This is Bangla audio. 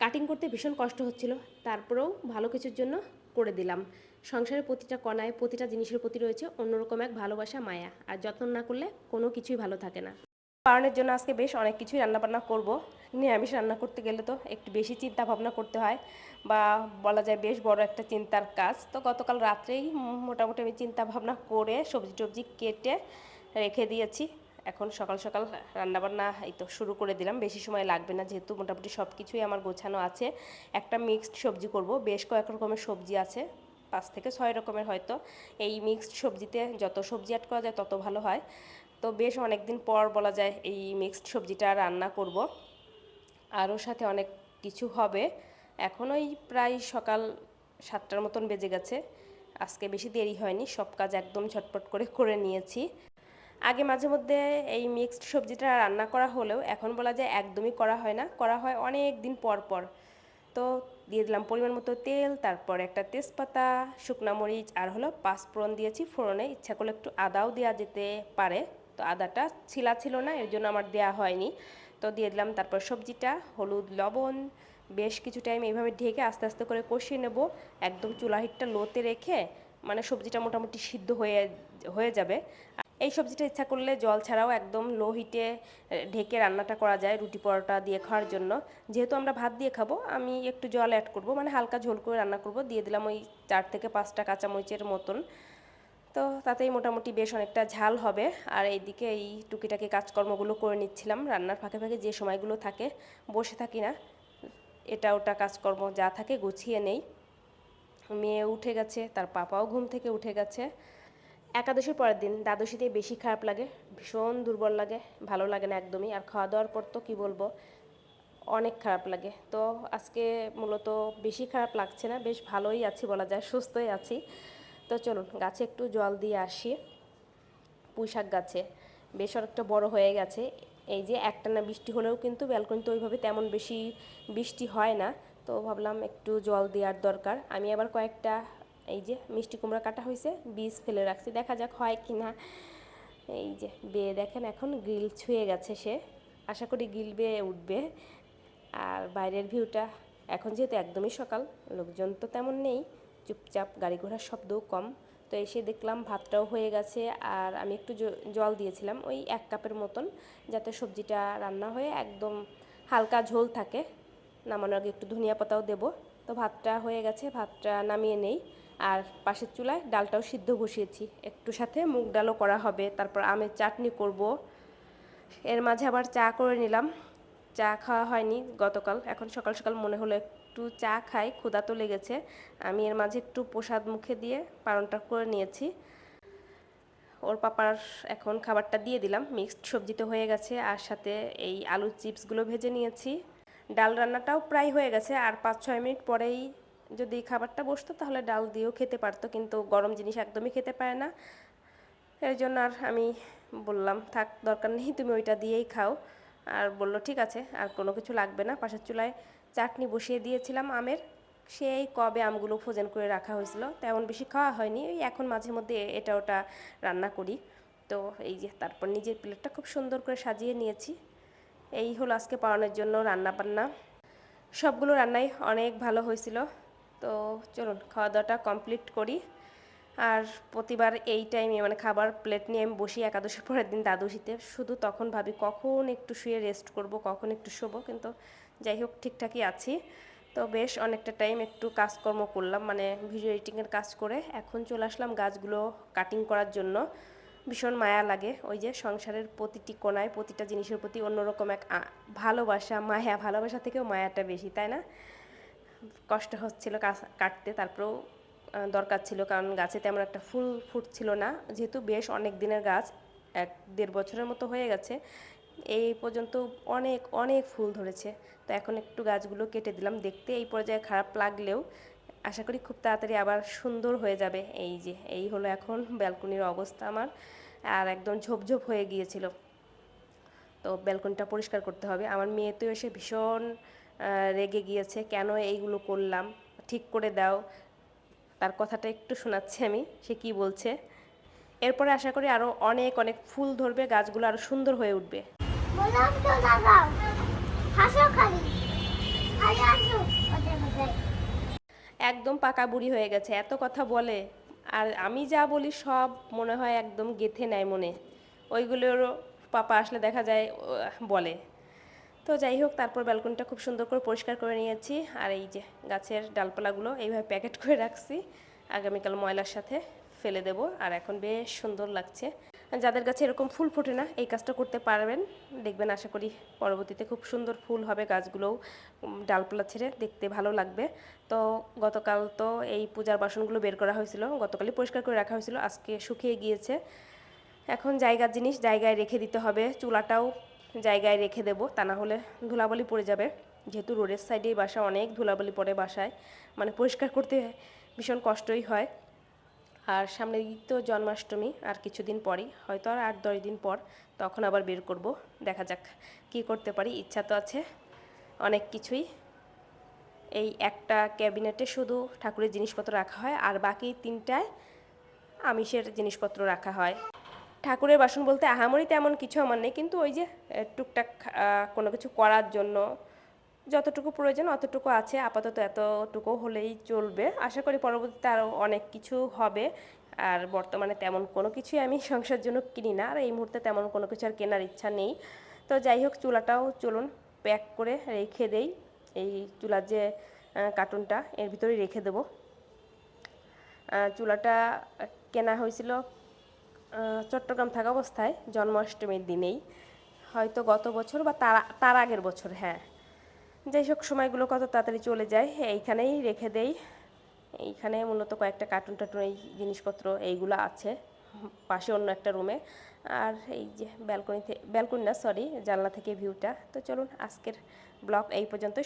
কাটিং করতে ভীষণ কষ্ট হচ্ছিল। তারপরেও ভালো কিছুর জন্য করে দিলাম। সংসারের প্রতিটা কণায় প্রতিটা জিনিসের প্রতি রয়েছে অন্যরকম এক ভালোবাসা, মায়া। আর যত্ন না করলে কোনো কিছুই ভালো থাকে না। কারণের জন্য আজকে বেশ অনেক কিছুই রান্নাবান্না করব। নিরামিষ রান্না করতে গেলে তো একটু বেশি চিন্তা ভাবনা করতে হয় বা বলা যায় বেশ বড় একটা চিন্তার কাজ। তো গতকাল রাত্রেই মোটামুটি আমি চিন্তা ভাবনা করে সবজি টবজি কেটে রেখে দিয়েছি। এখন সকাল সকাল রান্নাবান্না এই তো শুরু করে দিলাম। বেশি সময় লাগবে না যেহেতু মোটামুটি সব কিছুই আমার গোছানো আছে। একটা মিক্সড সবজি করব। বেশ কয়েক রকমের সবজি আছে পাঁচ থেকে ছয় রকমের হয়তো। এই মিক্সড সবজিতে যত সবজি অ্যাড করা যায় তত ভালো হয়। তো বেশ অনেক দিন পর বলা যায় এই মিক্সড সবজিটা রান্না করব। আরও সাথে অনেক কিছু হবে। এখন ওই প্রায় সকাল সাতটার মতন বেজে গেছে। আজকে বেশি দেরি হয়নি সব কাজ একদম ঝটপট করে করে নিয়েছি। আগে মাঝে মধ্যে এই মিক্সড সবজিটা রান্না করা হলেও এখন বলা যায় একদমই করা হয় না। করা হয় অনেক দিন পর পর। তো দিয়ে দিলাম পরিমাণ মতো তেল, তারপর একটা তেজপাতা, শুকনা মরিচ, আর হলো পাঁচফোড়ন দিয়েছি। ফোড়নে ইচ্ছা করলে একটু আদাও দেওয়া যেতে পারে। তো আদাটা ছিলা ছিল না, এর জন্য আমার দেয়া হয়নি। তো দিয়ে দিলাম, তারপর সবজিটা, হলুদ, লবণ, বেশ কিছু টাইম এইভাবে ঢেকে আস্তে আস্তে করে কষিয়ে নেব। একদম চুলা হিটটা লোতে রেখে মানে সবজিটা মোটামুটি সিদ্ধ হয়ে হয়ে যাবে। এই সবজিটা ইচ্ছা করলে জল ছাড়াও একদম লো হিটে ঢেকে রান্নাটা করা যায় রুটি পরোটা দিয়ে খাওয়ার জন্য। যেহেতু আমরা ভাত দিয়ে খাব, আমি একটু জল অ্যাড করব মানে হালকা ঝোল করে রান্না করব। দিয়ে দিলাম ওই চার থেকে পাঁচটা কাঁচামরিচের মতন। তো তাতেই মোটামুটি বেশ অনেকটা ঝাল হবে। আর এইদিকে এই টুকিটাকি কাজকর্মগুলো করে নিচ্ছিলাম। রান্নার ফাঁকে ফাঁকে যে সময়গুলো থাকে, বসে থাকি না। এটা ওটা কাজকর্ম যা থাকে গুছিয়ে নেই। মেয়ে উঠে গেছে, তার পাপাও ঘুম থেকে উঠে গেছে। একাদশীর পরের দিন দ্বাদশীতে বেশি খারাপ লাগে, ভীষণ দুর্বল লাগে, ভালো লাগে না একদমই। আর খাওয়া দাওয়ার পর তো কী বলব, অনেক খারাপ লাগে। তো আজকে মূলত বেশি খারাপ লাগছে না, বেশ ভালোই আছি বলা যায়, সুস্থই আছি। তো চলুন, গাছে একটু জল দিয়ে আসি। পুঁই শাক গাছে, বেশ অনেকটা বড় হয়ে গেছে। এই যে একটানা বৃষ্টি হলেও কিন্তু ব্যালকনিতে ওইভাবে তেমন বেশি বৃষ্টি হয় না। তো ভাবলাম একটু জল দেওয়ার দরকার। আমি আবার কয়েকটা এই যে মিষ্টি কুমড়া কাটা হয়েছে, বীজ ফেলে রাখছি, দেখা যাক হয় কি না এই যে বেয়ে দেখেন এখন গ্রিল ছুঁয়ে গেছে সে। আশা করি গ্রিল বেয়ে উঠবে। আর বাইরের ভিউটা এখন যেহেতু একদমই সকাল, লোকজন তো তেমন নেই, চুপচাপ গাড়ি ঘোড়ার শব্দও কম। তো এসে দেখলাম ভাতটাও হয়ে গেছে, আর আমি একটু জল দিয়েছিলাম ওই এক কাপের মতন, যাতে সবজিটা রান্না হয়ে একদম হালকা ঝোল থাকে। নামানোর আগে একটু ধনিয়া পাতাও দেবো। তো ভাতটা হয়ে গেছে, ভাতটা নামিয়ে নেই। আর পাশের চুলায় ডালটাও সিদ্ধ বসিয়েছি। একটু সাথে মুগ ডালও করা হবে, তারপর আমের চাটনি করব। এর মাঝে আবার চা করে নিলাম। চা খাওয়া হয়নি গতকাল, এখন সকাল সকাল মনে হলো একটু চা খাই, ক্ষুধা তো লেগেছে। আমি এর মাঝে একটু প্রসাদ মুখে দিয়ে পালনটা করে নিয়েছি। ওর পাপার এখন খাবারটা দিয়ে দিলাম, মিক্সড সবজি তো হয়ে গেছে, আর সাথে এই আলুর চিপসগুলো ভেজে নিয়েছি। ডাল রান্নাটাও প্রায় হয়ে গেছে, আর পাঁচ ছয় মিনিট পরেই যদি খাবারটা বসতো, তাহলে ডাল দিয়েও খেতে পারতো, কিন্তু গরম জিনিস একদমই খেতে পারে না। এর জন্য আর আমি বললাম, থাক, দরকার নেই, তুমি ওইটা দিয়েই খাও। আর বলল, ঠিক আছে, আর কোনো কিছু লাগবে না। পাশের চুলায় চাটনি বসিয়ে দিয়েছিলাম আমের। সেই কবে আমগুলো ফ্রোজেন করে রাখা হয়েছিল, তেমন বেশি খাওয়া হয়নি। ওই এখন মাঝে মধ্যে এটা ওটা রান্না করি। তো এই যে, তারপর নিজের প্লেটটা খুব সুন্দর করে সাজিয়ে নিয়েছি। এই হলো আজকে পাওয়ানোর জন্য রান্না বান্না সবগুলো রান্নাই অনেক ভালো হয়েছিল। তো চলুন খাওয়া দাওয়াটা কমপ্লিট করি। আর প্রতিবার এই টাইমে মানে খাবার প্লেট নিয়ে আমি বসি একাদশীর পরের দিন দ্বাদশীতে। শুধু তখন ভাবি কখন একটু শুয়ে রেস্ট করব, কখন একটু শোবো, কিন্তু যাই হোক, ঠিকঠাকই আছি। তো বেশ অনেকটা টাইম একটু কাজকর্ম করলাম মানে ভিডিও এডিটিংয়ের কাজ করে। এখন চলে আসলাম গাছগুলো কাটিং করার জন্য। ভীষণ মায়া লাগে। ওই যে সংসারের প্রতিটি কোনায়, প্রতিটা জিনিসের প্রতি অন্যরকম এক ভালোবাসা, মায়া। ভালোবাসা থেকেও মায়াটা বেশি, তাই না? কষ্ট হচ্ছিল কাটতে, তারপরেও দরকার ছিল, কারণ গাছে তেমন একটা ফুল ফুটছিল না। যেহেতু বেশ অনেক দিনের গাছ, এক দেড় বছরের মতো হয়ে গেছে, এই পর্যন্ত অনেক অনেক ফুল ধরেছে। তো এখন একটু গাছগুলো কেটে দিলাম। দেখতে এই পর্যায়ে খারাপ লাগলেও আশা করি খুব তাড়াতাড়ি আবার সুন্দর হয়ে যাবে। এই যে, এই হলো এখন ব্যালকনির অবস্থা আমার, আর একদম ঝোপঝোপ হয়ে গিয়েছিল। তো ব্যালকনিটা পরিষ্কার করতে হবে। আমার মেয়ে তো এসে ভীষণ রেগে গিয়েছে কেন এইগুলো করলাম? ঠিক করে দাও। তার কথাটা একটু শোনাচ্ছি আমি সে কি বলছে। এরপরে আশা করি আরও অনেক অনেক ফুল ধরবে গাছগুলো আরও সুন্দর হয়ে উঠবে। একদম পাকা বুড়ি হয়ে গেছে এত কথা বলে। আর আমি যা বলি সব মনে হয় একদম গেথে নেয় মনে। ওইগুলোরও পাপা আসলে দেখা যায় বলে। তো যাই হোক, তারপর ব্যালকনিটা খুব সুন্দর করে পরিষ্কার করে নিয়েছি। আর এই যে গাছের ডালপালাগুলো এইভাবে প্যাকেট করে রাখছি। আগামীকাল ময়লার সাথে ফেলে দেব। আর এখন বেশ সুন্দর লাগছে। যাদের গাছে এরকম ফুল ফোটে না, এই কাজটা করতে পারবেন। দেখবেন, আশা করি পরবর্তীতে খুব সুন্দর ফুল হবে গাছগুলোও। ডালপালা ছেড়ে দেখতে ভালো লাগবে। তো গতকাল তো এই পূজার বাসনগুলো বের করা হয়েছিল। গতকালই পরিষ্কার করে রাখা হয়েছিল। আজকে শুকিয়ে গিয়েছে। এখন জায়গার জিনিস জায়গায় রেখে দিতে হবে। চুলাটাও জায়গায় রেখে দেবো। তা না হলে ধুলাবালি পড়ে যাবে। যেহেতু রোডের সাইডেই বাসা, অনেক ধুলাবালি পড়ে বাসায়। মানে পরিষ্কার করতে ভীষণ কষ্টই হয়। আর সামনে তো জন্মাষ্টমী, আর কিছুদিন পরই। হয়তো আর আট, দশ দিন পর তখন আবার বের করব। দেখা যাক কি করতে পারি। ইচ্ছা তো আছে অনেক কিছুই। এই একটা ক্যাবিনেটে শুধু ঠাকুরের জিনিসপত্র রাখা হয়। আর বাকি তিনটায় আমিষের জিনিসপত্র রাখা হয়। ঠাকুরের বাসন বলতে আহামরি তেমন কিছু আমার নেই, কিন্তু ওই যে টুকটাক কোনো কিছু করার জন্য যতটুকু প্রয়োজন অতটুকু আছে, আপাতত এতটুকু হলেই চলবে। আশা করি পরবর্তীতে আরও অনেক কিছু হবে। আর বর্তমানে তেমন কোনো কিছুই আমি সংসার জন্য কিনি না, আর এই মুহূর্তে তেমন কোনো কিছু আর কেনার ইচ্ছা নেই। তো যাই হোক, চুলাটাও চলুন প্যাক করে রেখে দেই। এই চুলার যে কার্টুনটা, এর ভিতরেই রেখে দেবো। চুলাটা কেনা হয়েছিল চট্টগ্রাম থাকা অবস্থায় জন্মাষ্টমীর দিনেই। হয়তো গত বছর বা তার তার আগের বছর হ্যাঁ। যাই হোক সময়গুলো কত তাড়াতাড়ি চলে যায়, এইখানেই রেখে দেই। এইখানে মূলত কয়েকটা কার্টুন টার্টুন এই জিনিসপত্র, এইগুলো আছে, পাশে অন্য একটা রুমে আর এই যে ব্যালকনিতে ব্যালকনি না সরি জানলা থেকে ভিউটা তো চলুন, আজকের ব্লগ এই পর্যন্তই।